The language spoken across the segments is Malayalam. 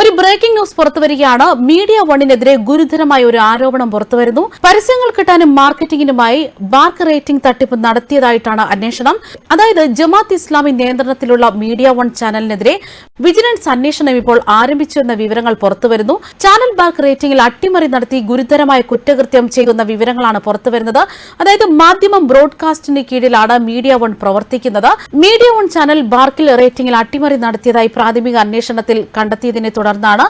ഒരു ബ്രേക്കിംഗ് ന്യൂസ് പുറത്തുവരികയാണ് മീഡിയ വണ്ണിനെതിരെ ഗുരുതരമായ ഒരു ആരോപണം പുറത്തുവരുന്നു പരസ്യങ്ങൾ കിട്ടാനും മാർക്കറ്റിംഗിനുമായി ബാർക്ക് റേറ്റിംഗ് തട്ടിപ്പ് നടത്തിയതായിട്ടാണ് അന്വേഷണം. അതായത് ജമാത്ത് ഇസ്ലാമി നിയന്ത്രണത്തിലുള്ള മീഡിയ വൺ ചാനലിനെതിരെ വിജിലൻസ് അന്വേഷണം ഇപ്പോൾ ആരംഭിച്ചു എന്ന വിവരങ്ങൾ പുറത്തുവരുന്നു ചാനൽ ബാർക്ക് റേറ്റിംഗിൽ അട്ടിമറി നടത്തി ഗുരുതരമായ കുറ്റകൃത്യം ചെയ്യുന്ന വിവരങ്ങളാണ് പുറത്തുവരുന്നത് അതായത് മാധ്യമം ബ്രോഡ്കാസ്റ്റിന് കീഴിലാണ് മീഡിയ വൺ പ്രവർത്തിക്കുന്നത്. മീഡിയ വൺ ചാനൽ ബാർക്കിൽ റേറ്റിംഗിൽ അട്ടിമറി നടത്തിയതായി പ്രാഥമിക അന്വേഷണത്തിൽ കണ്ടെത്തിയതിനെ തുടർന്നാണ്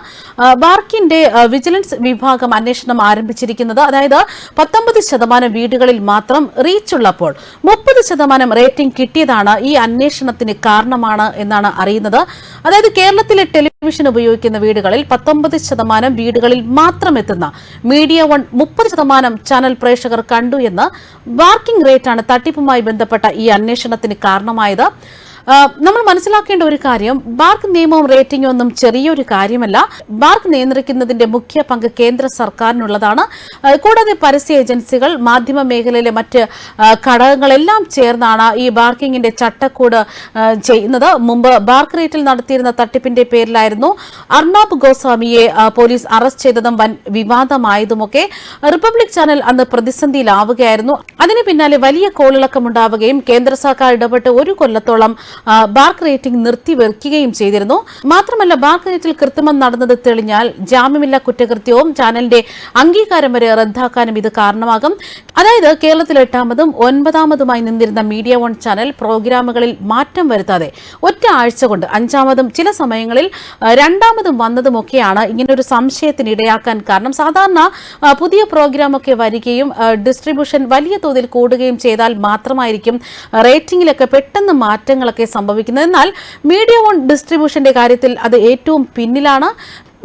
ബാർക്കിന്റെ വിജിലൻസ് വിഭാഗം അന്വേഷണം ആരംഭിച്ചിരിക്കുന്നത്. അതായത് പത്തൊമ്പത് ശതമാനം വീടുകളിൽ മാത്രം റീച്ച് ഉള്ളപ്പോൾ മുപ്പത് ശതമാനം റേറ്റിംഗ് കിട്ടിയതാണ് ഈ അന്വേഷണത്തിന് കാരണമാണ് എന്നാണ് അറിയുന്നത്. അതായത് കേരളത്തിലെ ടെലിവിഷൻ ഉപയോഗിക്കുന്ന വീടുകളിൽ പത്തൊമ്പത് ശതമാനം വീടുകളിൽ മാത്രം എത്തുന്ന മീഡിയ വൺ മുപ്പത് ശതമാനം ചാനൽ പ്രേക്ഷകർ കണ്ടു എന്ന് ബാർക്കിംഗ് റേറ്റാണ് തട്ടിപ്പുമായി ബന്ധപ്പെട്ട ഈ അന്വേഷണത്തിന് കാരണമായത്. നമ്മൾ മനസ്സിലാക്കേണ്ട ഒരു കാര്യം ബാർക്ക് നിയമവും റേറ്റിംഗും ഒന്നും ചെറിയൊരു കാര്യമല്ല. ബാർക്ക് നിയന്ത്രിക്കുന്നതിന്റെ മുഖ്യ പങ്ക് കേന്ദ്ര സർക്കാരിനുള്ളതാണ്. കൂടാതെ പരസ്യ ഏജൻസികൾ മാധ്യമ മേഖലയിലെ മറ്റ് ഘടകങ്ങളെല്ലാം ചേർന്നാണ് ഈ ബാർക്കിങ്ങിന്റെ ചട്ടക്കൂട് ചെയ്യുന്നത്. മുമ്പ് ബാർക്ക് റേറ്റിൽ നടത്തിയിരുന്ന തട്ടിപ്പിന്റെ പേരിലായിരുന്നു അർണാബ് ഗോസ്വാമിയെ പോലീസ് അറസ്റ്റ് ചെയ്തതും വൻ വിവാദമായതുമൊക്കെ. റിപ്പബ്ലിക് ചാനൽ അന്ന് പ്രതിസന്ധിയിലാവുകയായിരുന്നു. അതിന് പിന്നാലെ വലിയ കോളിളക്കമുണ്ടാവുകയും കേന്ദ്ര സർക്കാർ ഇടപെട്ട് ഒരു കൊല്ലത്തോളം ബാർക്ക് റേറ്റിംഗ് നിർത്തിവെക്കുകയും ചെയ്തിരുന്നു. മാത്രമല്ല ബാർക്ക് റേറ്റിൽ കൃത്രിമം നടന്നത് തെളിഞ്ഞാൽ ജാമ്യമില്ലാ കുറ്റകൃത്യവും ചാനലിന്റെ അംഗീകാരം വരെ റദ്ദാക്കാനും ഇത് കാരണമാകും. അതായത് കേരളത്തിൽ എട്ടാമതും ഒൻപതാമതുമായി നിന്നിരുന്ന മീഡിയ വൺ ചാനൽ പ്രോഗ്രാമുകളിൽ മാറ്റം വരുത്താതെ ഒറ്റ ആഴ്ച കൊണ്ട് അഞ്ചാമതും ചില സമയങ്ങളിൽ രണ്ടാമതും വന്നതുമൊക്കെയാണ് ഇങ്ങനെ ഒരു സംശയത്തിന് ഇടയാക്കാൻ കാരണം. സാധാരണ പുതിയ പ്രോഗ്രാമൊക്കെ വരികയും ഡിസ്ട്രിബ്യൂഷൻ വലിയ തോതിൽ കൂടുകയും ചെയ്താൽ മാത്രമായിരിക്കും റേറ്റിംഗിലൊക്കെ പെട്ടെന്ന് മാറ്റങ്ങളൊക്കെ സംഭവിക്കുന്നത്. എന്നാൽ മീഡിയ ഓൺ ഡിസ്ട്രിബ്യൂഷന്റെ കാര്യത്തിൽ അത് ഏറ്റവും പിന്നിലാണ്.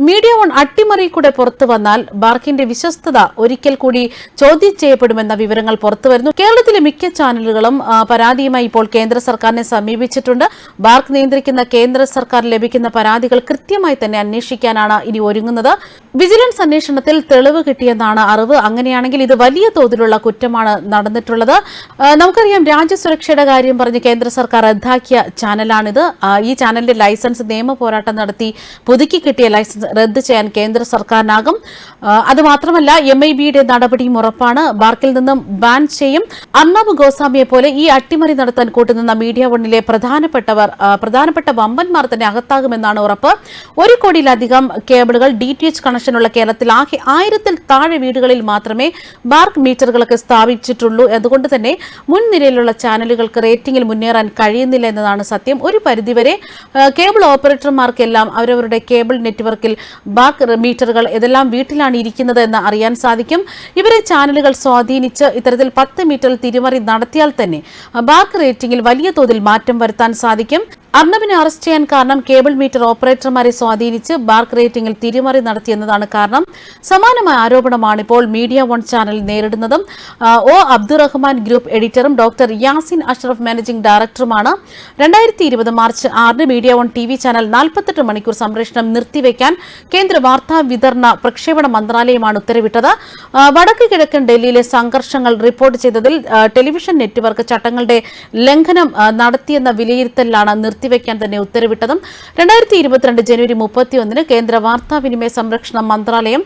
മീഡിയ വൺ അട്ടിമറി കൂടെ പുറത്തു വന്നാൽ ബാർക്കിന്റെ വിശ്വസ്തത ഒരിക്കൽ കൂടി ചോദ്യം ചെയ്യപ്പെടുമെന്ന വിവരങ്ങൾ പുറത്തു വരുന്നു. കേരളത്തിലെ മിക്ക ചാനലുകളും പരാതിയുമായി ഇപ്പോൾ കേന്ദ്ര സർക്കാരിനെ സമീപിച്ചിട്ടുണ്ട്. ബാർക്ക് നിയന്ത്രിക്കുന്ന കേന്ദ്ര സർക്കാർ ലഭിക്കുന്ന പരാതികൾ കൃത്യമായി തന്നെ അന്വേഷിക്കാനാണ് ഇനി ഒരുങ്ങുന്നത്. വിജിലൻസ് അന്വേഷണത്തിൽ തെളിവ് കിട്ടിയെന്നാണ് അറിവ്. അങ്ങനെയാണെങ്കിൽ ഇത് വലിയ തോതിലുള്ള കുറ്റമാണ് നടന്നിട്ടുള്ളത്. നമുക്കറിയാം രാജ്യസുരക്ഷയുടെ കാര്യം പറഞ്ഞ് കേന്ദ്ര സർക്കാർ റദ്ദാക്കിയ ചാനലാണിത്. ഈ ചാനലിന്റെ ലൈസൻസ് നിയമ പോരാട്ടം നടത്തി പുതുക്കി കിട്ടിയ ലൈസൻസ് റദ്ദ് ചെയ്യാൻ കേന്ദ്ര സർക്കാരിനാകും. അതുമാത്രമല്ല അത് മാത്രമല്ല എം ഐ ബിയുടെ നടപടിയും ഉറപ്പാണ്. ബാർക്കിൽ നിന്നും ബാൻ ചെയ്യും. അർണബ് ഗോസ്വാമിയെ പോലെ ഈ അട്ടിമറി നടത്താൻ കൂട്ടുനിന്ന മീഡിയ വണ്ണിലെ പ്രധാനപ്പെട്ടവർ പ്രധാനപ്പെട്ട വമ്പന്മാർ തന്നെ അകത്താകുമെന്നാണ് ഉറപ്പ്. ഒരു കോടിയിലധികം കേബിളുകൾ ഡി ടി എച്ച് കണക്ഷനുള്ള കേരളത്തിൽ ആകെ ആയിരത്തിൽ താഴെ വീടുകളിൽ മാത്രമേ ബാർക്ക് മീറ്ററുകളൊക്കെ സ്ഥാപിച്ചിട്ടുള്ളൂ. അതുകൊണ്ട് തന്നെ മുൻനിരയിലുള്ള ചാനലുകൾക്ക് റേറ്റിംഗിൽ മുന്നേറാൻ കഴിയുന്നില്ല എന്നതാണ് സത്യം. ഒരു പരിധിവരെ കേബിൾ ഓപ്പറേറ്റർമാർക്കെല്ലാം അവരവരുടെ കേബിൾ നെറ്റ്വർക്കിൽ ബാർക്ക് മീറ്ററുകൾ ഏതെല്ലാം വീട്ടിലാണ് ഇരിക്കുന്നത് എന്ന് അറിയാൻ സാധിക്കും. ഇവരെ ചാനലുകൾ സ്വാധീനിച്ച് ഇത്തരത്തിൽ പത്ത് മീറ്റർ തിരിമറി നടത്തിയാൽ തന്നെ ബാക്ക് റേറ്റിംഗിൽ വലിയ തോതിൽ മാറ്റം വരുത്താൻ സാധിക്കും. അർണബിനെ അറസ്റ്റ് ചെയ്യാൻ കാരണം കേബിൾ മീറ്റർ ഓപ്പറേറ്റർമാരെ സ്വാധീനിച്ച് ബാർക്ക് റേറ്റിംഗിൽ തിരിമറി നടത്തിയെന്നതാണ് കാരണം. സമാനമായ ആരോപണമാണ് ഇപ്പോൾ മീഡിയ വൺ ചാനൽ നേരിടുന്നതും ഒ അബ്ദുറഹ്മാൻ ഗ്രൂപ്പ് എഡിറ്ററും ഡോക്ടർ യാസിൻ അഷ്റഫ് മാനേജിംഗ് ഡയറക്ടറുമാണ്. രണ്ടായിരത്തി ഇരുപത് മാർച്ച് ആറിന് media one T V channel നാൽപ്പത്തെട്ട് മണിക്കൂർ സംപ്രേഷണം നിർത്തിവെക്കാൻ കേന്ദ്ര വാർത്താ വിതരണ പ്രക്ഷേപണ മന്ത്രാലയമാണ് ഉത്തരവിട്ടത്. വടക്ക് കിഴക്കൻ ഡൽഹിയിലെ സംഘർഷങ്ങൾ റിപ്പോർട്ട് ചെയ്തതിൽ ടെലിവിഷൻ നെറ്റ്വർക്ക് ചട്ടങ്ങളുടെ ലംഘനം നടത്തിയെന്ന വിലയിരുത്തലിലാണ് നിർത്തിവെക്കാൻ തന്നെ ഉത്തരവിട്ടതും രണ്ടായിരത്തി ഇരുപത്തിരണ്ട് ജനുവരി മുപ്പത്തിയൊന്നിന് കേന്ദ്ര വാർത്താവിനിമയ സംരക്ഷണ മന്ത്രാലയം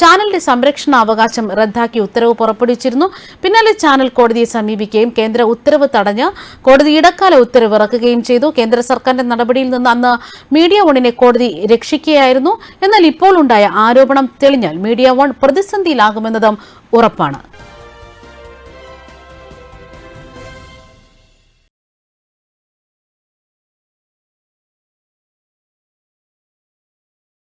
ചാനലിന്റെ സംരക്ഷണ അവകാശം റദ്ദാക്കി ഉത്തരവ് പുറപ്പെടുവിച്ചിരുന്നു. പിന്നാലെ ചാനൽ കോടതിയെ സമീപിക്കുകയും കേന്ദ്ര ഉത്തരവ് തടഞ്ഞ് കോടതി ഇടക്കാല ഉത്തരവ് ഇറക്കുകയും ചെയ്തു. കേന്ദ്ര സർക്കാരിന്റെ നടപടിയിൽ നിന്ന് അന്ന് മീഡിയ വണിനെ കോടതി രക്ഷിക്കുകയായിരുന്നു. എന്നാൽ ഇപ്പോൾ ഉണ്ടായ ആരോപണം തെളിഞ്ഞാൽ മീഡിയ വൺ പ്രതിസന്ധിയിലാകുമെന്നതും ഉറപ്പാണ്.